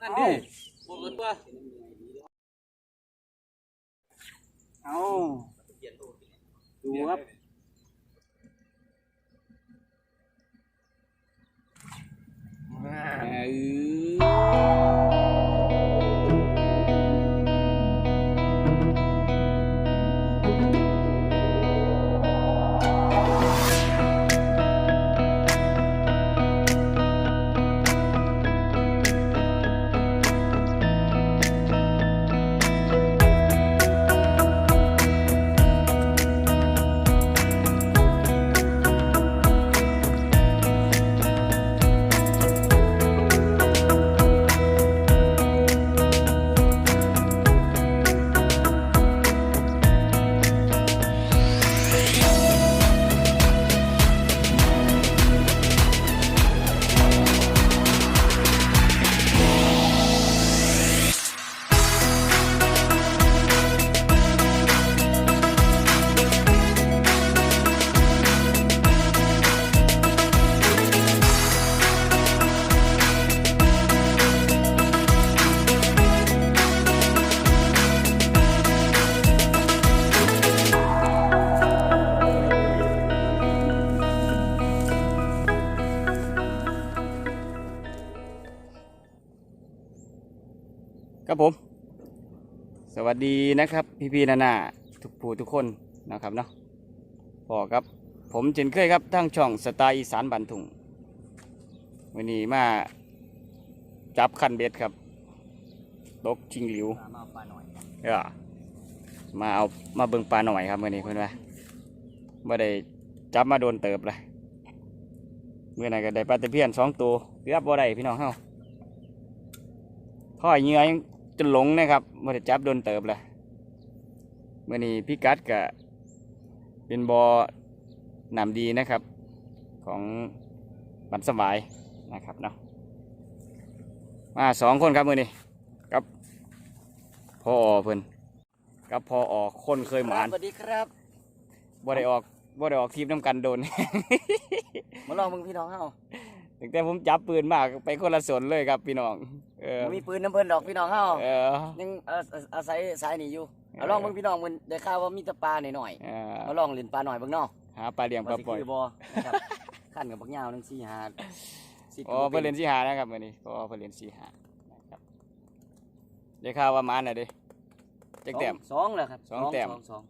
นั่นดิบอกกันตัว เอาดูครับเออ ครับผม สวัสดีนะครับ พี่พี่ๆนานาทุกผู้ทุกคนนะครับเนาะพอครับ ผมเจนเคยครับทั้งช่องสไตล์อีสานบันทุงวันนี้มาจับคันเบ็ดครับตกชิงหลิวมาปลาหน่อยเออมาเอามาเบิ่งปลาหน่อยครับมื่อนี้เพื่อนว่าไม่ได้จับมาโดนเติบเลยเมื่อไหร่ก็ได้ปลาตะเพียนสองตัวเกือบบ่ได้พี่น้องเฮาพ่อเหยื่อยัง นหลงนะครับไม่ได้จับโดนเติบเลยเมื่อนี้พี่กัดก็เป็นบอ่อน้ำดีนะครับ ของบันสบายนะครับเนาะมาสองคนครับมื่อนี้กับพ่อเพิ่นกับพอออกคนเคยหมานสวัสดีครับบ่ได้ออกบ่ได้ออกทีมน้ำกันโดน มาลองมึงพี่น้องเฮา ตั้งแต่ผมจับปืนมากไปคนละสนเลยครับพี่น้อง เออมีปืนน้ำเพิ่นดอกพี่น้องเฮาเออ ยังอาอาศัยสายนี่อยู่เอาลองมึงพี่น้องมึงได้ข่าวว่ามีแตะปลาหน่อยเออๆมาลองเล่นปลาหน่อยเบิ่งเนาะหาปลาเลี้ยงปลาว่าสิปล่อยคือบ่นะครับขั้นกับบักยาวนึงสี่หาสิอ๋อเพื่อนเล่นสีหานะครับมื้อนี้เพราะว่าเพื่อนเล่นสีหานะครับได้ข่าวว่ามันน่ะเด้จักแต้มสองแล้วครับสองแต้มสองสอง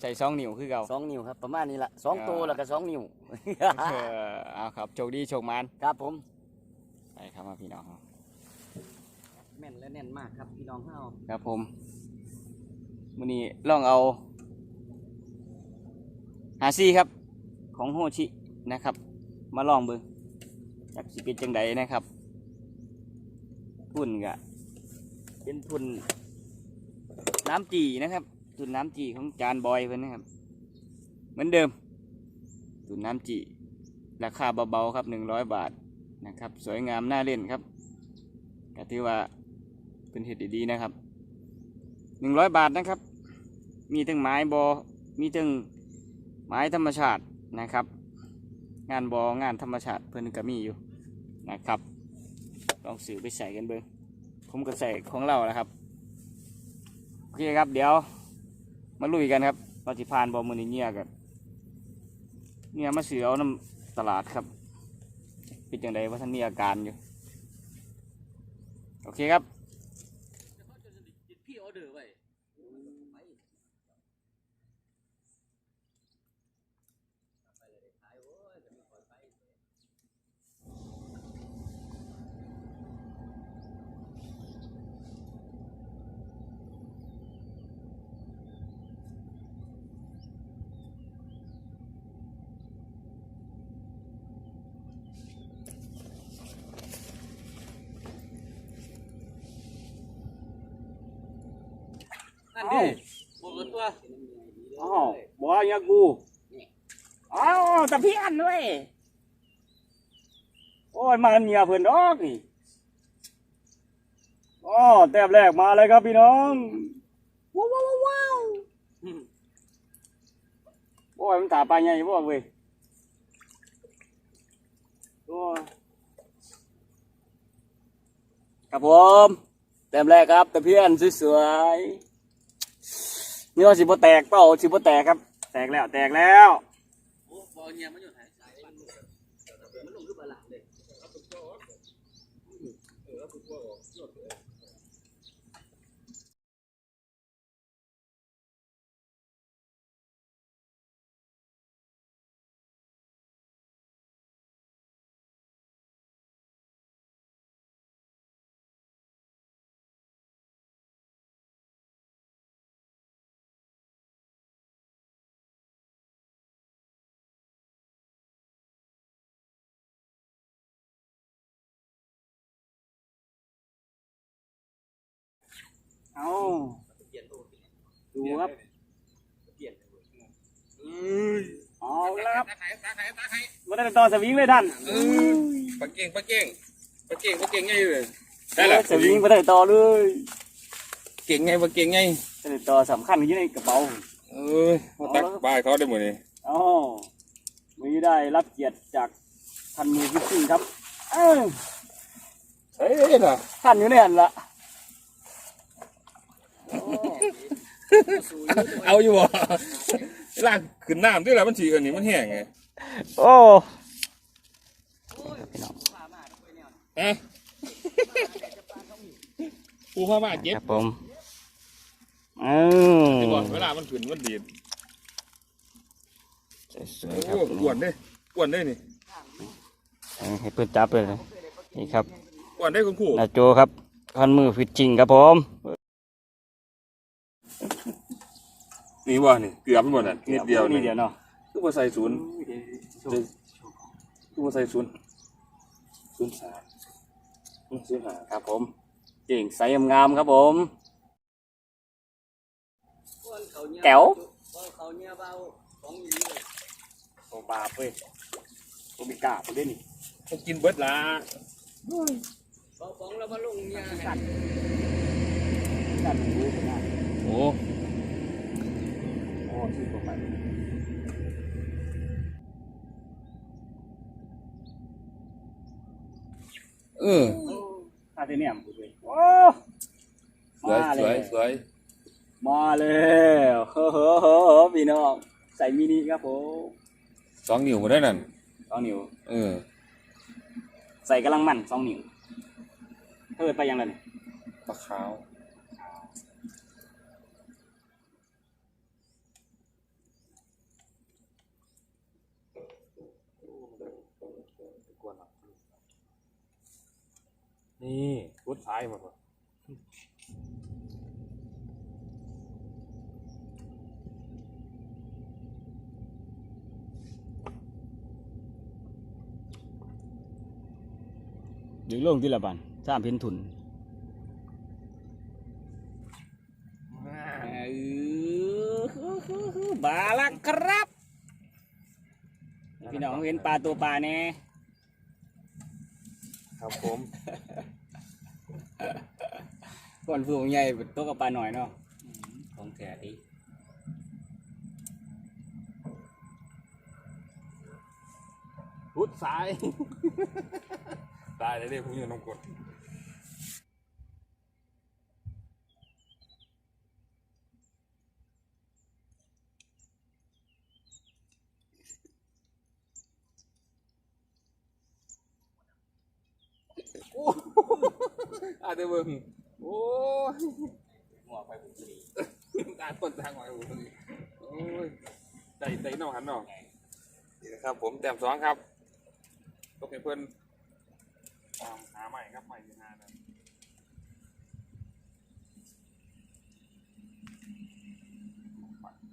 ใส่สองนิ้วคือเก่าสองนิ้วครับประมาณนี้ละสองอ่าตัวแล้วก็สองนิ้วเออเอาครับโชคดีโชคมันครับผมไปครับมาพี่น้องแม่นและแน่นมากครับพี่น้องเฮาครับผมมื้อนี้ลองเอาหาซี่ครับ ของโฮชินะครับ มาลองเบิ่งจากสิเป็นจังไดนะครับทุนก็เป็นทุนน้ำจีนะครับ ทุนน้ำจีของจานบอยเพิ่อนนะครับ เหมือนเดิมทุนน้ำจีราคาเบาๆครับหนึ่งร้อยบาทนะครับ สวยงามน่าเล่นครับก็ถือว่าเป็นเห็ดดีๆนะครับหนึ่งร้อยบาทนะครับ มีทั้งไม้บอ มีทั้งไม้ธรรมชาตินะครับ งานบอกานธรรมชาติเพิ่อนก็มีอยู่นะครับลองซื้อไปใส่กันเบิ้งผมก็ใส่ของเราแล้วครับ โอเคครับ เดี๋ยว มาลุยกันครับเราจะพานบอมือนี้เนี่ยกันเนี่ยมาเสือเอาน้ำตลาดครับเป็นจังไรว่าท่านมีอาการอยู่ โอเคครับพี่ออเดอร์ไว้ นั่นดิบอกกันตัวอ๋อบอกอย่ากูอ้าวตะเพียนด้วยโอ้ยมันเมียเพื่อนดอกนี่อ๋อแต้มแรกมาเลยครับพี่น้องว้าวว้าวว้าวโอ้ยมันตาปลาใหญ่บ่เว้ยโอ้ยครับผมเต็มแรกครับตะเพียนสวยๆ นี่ว่าสิบแตกเปล่าสิบแตกครับ แตกแล้วแตกแล้ว โอ้บอลเงียบมันอาดูครับเอาแล้วครับมาได้ต่อสวิงเลยท่านปลาเก่งปลาเก่งปลาเก่งปลาเก่งไงเลยได้ละสวิงมาได้ต่อเลย เก่งไงปลาเก่งไงได้ต่อสำคัญอยู่ในกระเป๋าเอ้ยมาตักปลาให้เขาได้หมดเลยอ๋อมีได้รับเกียรติจากท่านมือพิชิงครับ เอ้ยเฮ้ยล่ะท่านอยู่ในหันละ เอาอยู่บ่ลากขึ้นน้ำด้วยล่ะมันฉีกันนี่มันแห้งไงโอ้ฮะปูผ้ามาเก็บครับผมเออที่บอกเวลามันขึ้นมันดีดสวยๆคโอ้รับอ้วนเด้อ้วนเด้นี่ให้เพื่อนจับเลยนะนี่ครับอ้วนเด้คุณครูนาโจครับท่านมือฟิตจริงครับผม นี่บ่นี่เกือบไปหมดอะนิดเดียวนิดเดียวเนาะคือบ่ใส่ศูนย์คือบ่ใส่ศูนย์ศูนย์สามศูนย์ห้าครับผมเก่งใสงามๆครับผมแก้วโอบาปเว้ยโอมิกาไปเล่นนี่เขากินเบิดละกันกันรู้กันนะโอ้โอ้ ชื่อตัวไปเออคาเทเนียมกูเลยโอ้สวยมาสเลวยยสวยมาแล้วเฮ้อเฮ้อเฮ้อพี่น้องใส่มินิครับผมสองนิ้วมาได้นั่นสองนิ้วเออใส่กำลังมันสองนิ้วเฮ้ยไปยังไงเนี่ยปลาขาว นี่พุดท้ายมาก่อนดึงลงที่ละบันสามเพนทุนบาละครับ พี่น้องเห็นปลาตัวปลาเนี่ยครับผม ก่อนฟูงใหญ่ตัวกับปลาหน่อยเนาะของแท้ดีพุดซ้าย ตายเลยเรียกผมอยู่น้องกดอาเดี๋ยวเบิ่งโอ้ย หัวไปบุรีตาต้นทางหอยผมนี่โอ้ยใจใจนอกหันนอกนี่นะครับ ผมแต้มสองครับก็เป็นเพื่อนตามหาใหม่ครับใหม่ที่หานะ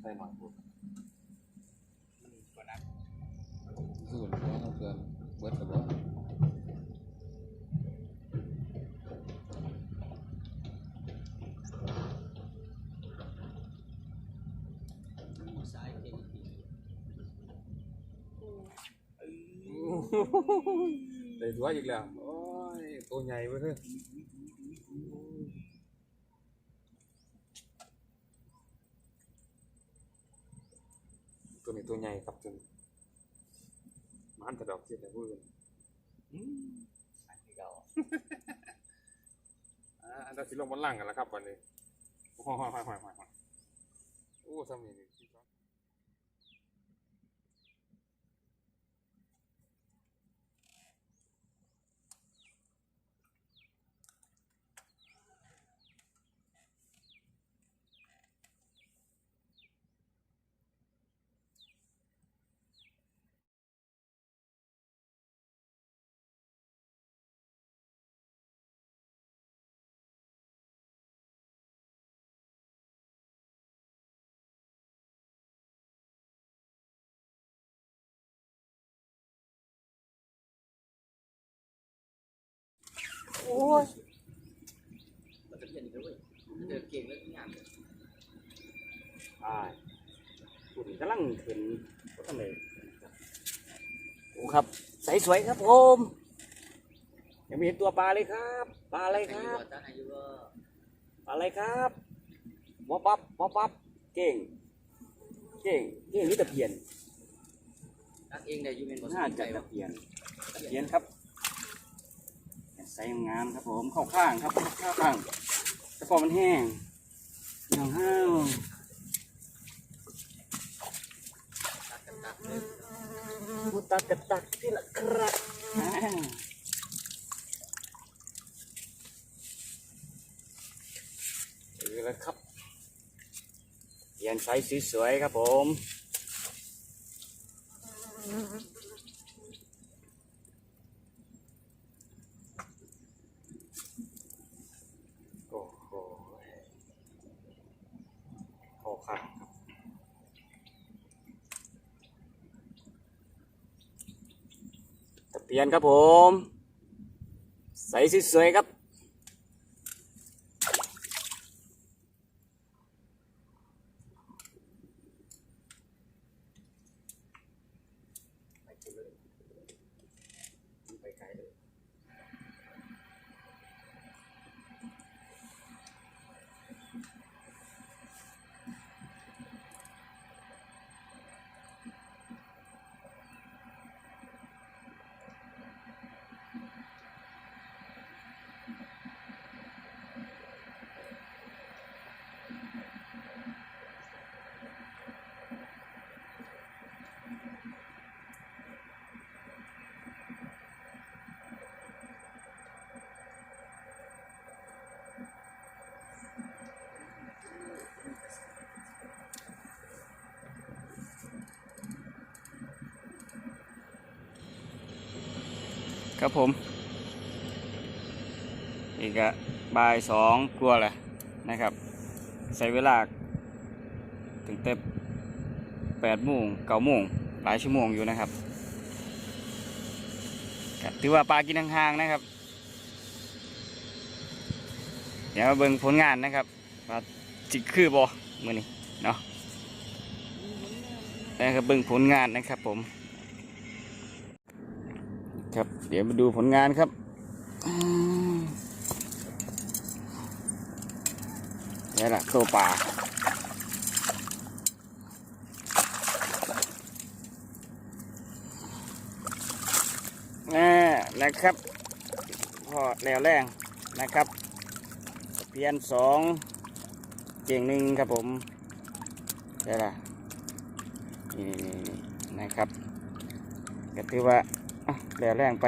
ใส่หน่อยผมคือหลวงพ่อเกินเบิดกับว่า ได้ตัวอีกแล้ว โอ้ย ตัวใหญ่ไปเลยตัวนี้ตัวใหญ่ครับจนมันกระดอกเสียแต่พูดกันอ่าอันนั้นสิลงบนล่างกันแล้วครับวันนี้โอ้โหโอ้โหโอ้โหโอ้สามีนี่ที่สอง โอ้ยมันจะเปลี่ยนอีกแล้วเว้ยเดินเก่งแล้วทุกอย่างเลยอ่าฝุ่นกำลังขึ้นก็ทำไมโอ้ครับใสสวยครับผมยังไม่เห็นตัวปลาเลยครับปลาอะไรอาคยุรับว่าตั้งอายุว่าปลาอะไรครับมอปับมอปับเก่ง เก่งเก่งหรือตะเพียนตั้งเองได้อยูเมนบอสน่าใจจะแบตะบเพียนตะเพียนครับ ใส่งามครับผมเข้าข้างครับเข้าข้างแต่พอมันแห้งหนังห้าวตัดกันตัดเลยพูตักกระตักที่ละครับอ่านี่แหละครับเพียนไซส์สวยๆครับผม โอ้โห เข้าข้งครับตะเพียนครับผม ใสสวยๆครับ ครับผม อีกอะบ่ายสองกลัวแหละนะครับใช้เวลาถึงเต็มแปดโมงเก้าโมงหลายชั่วโมงอยู่นะครับถือว่าปลากินห่างๆนะครับ เดี๋ยวมาเบิ่งผลงานนะครับว่าจิกคือบอมือนี้เนาะนะครับเบิ่งผลงานนะครับผม ครับ เดี๋ยวมาดูผลงานครับ นี่แหละตัวป่าแน่นะครับพอแล้วแรงนะครับ เพียนสองเก่งหนึ่งครับผมนี่แหละนี่นะครับ ก็ถือว่า แรงแรงไป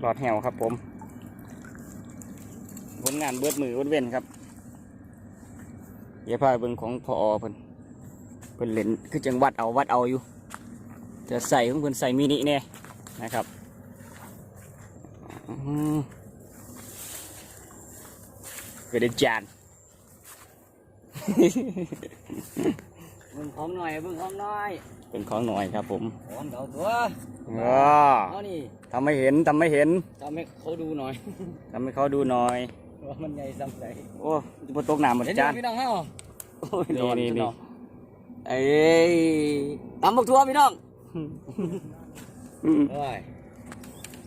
หลอดแหวครับผมผลงานเบิดมือเบิดเว้นครับเดี๋ยวพาไปเบิ่งของพอเพิ่นเพิ่นเล่นคือจังวัดเอาวัดเอาอยู่ จะใส่ของเพิ่นใส่มินิแน่นะครับอื้อหือเป็นอาจารย์เบิ่งของหน่อยเบิ่งของหน่อย เป็นของหน่อยครับผมของเดาตัว อ๋อเอานี่ทำไม่เห็นทำไม่เห็นทำให้เขาดูหน่อยทำให้เขาดูหน่อยว่ามันใหญ่ซ้ำใสโอ้จะมาตกน้ำหมดเห็นจานพี่น้องเฮาโอ้ยนี่ร้อนนี่จังนี่เนาะเอ้ยตำบักทั่วพี่น้องโอ้ย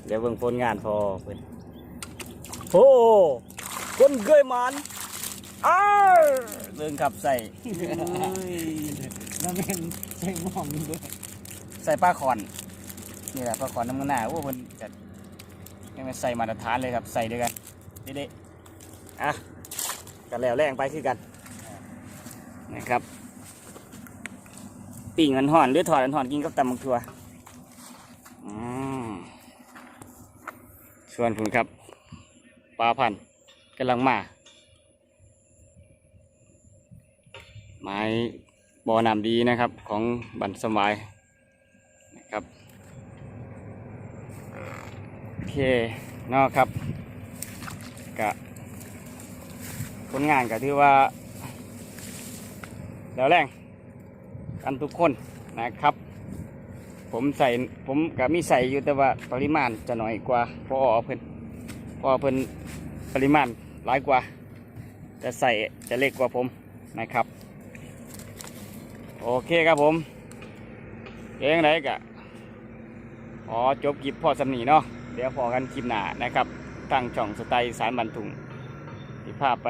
เดี๋ยวเบิ่งผลงานพอเพิ่นโอ้คนเคยมันอ้าวเบิ่งขับใส่แล้วแม่งใส่หม้อมด้วยใส่ปลาขอน นี่แหละปลาขอนน้ำมันหนาโอ้เพิ่นจัดยังไม่ใส่มาตรฐานเลยครับใส่ด้วยกันเด็ดๆอะกันแล้วแรงไปคือกันนะครับปิ่งมันห่อนหรือถอดมันห่อนกินกับตำบักทัวส่วนคุณครับปลาพันธ์กำลังมา ไม้บอน้ำดีนะครับของบันสมัยนะครับ เคเนอกครับกะผลงานก็ถือว่า แล้วแรงกันทุกคนนะครับ ผมใส่ผมกับมีใส่อยู่แต่ว่าปริมาณจะน้อยกว่าพอเพิ่นพอเพิ่นปริมาณหลายกว่าจะใส่จะเล็กกว่าผมนะครับ โอเคครับผมเองไรกะอ๋อจบคลิปพอสำนีเนาะ เดี๋ยวพอกันคลิปหน้านะครับตั้งช่องสไตล์สารบันทุงที่พาไป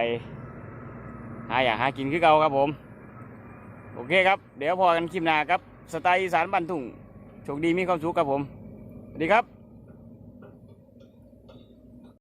หาอยากหากินคือเก่าครับผม โอเคครับ เดี๋ยวพอกันคลิปหน้าครับสไตล์สารบันทุงโชคดีมีความสุขครับผม สวัสดีครับ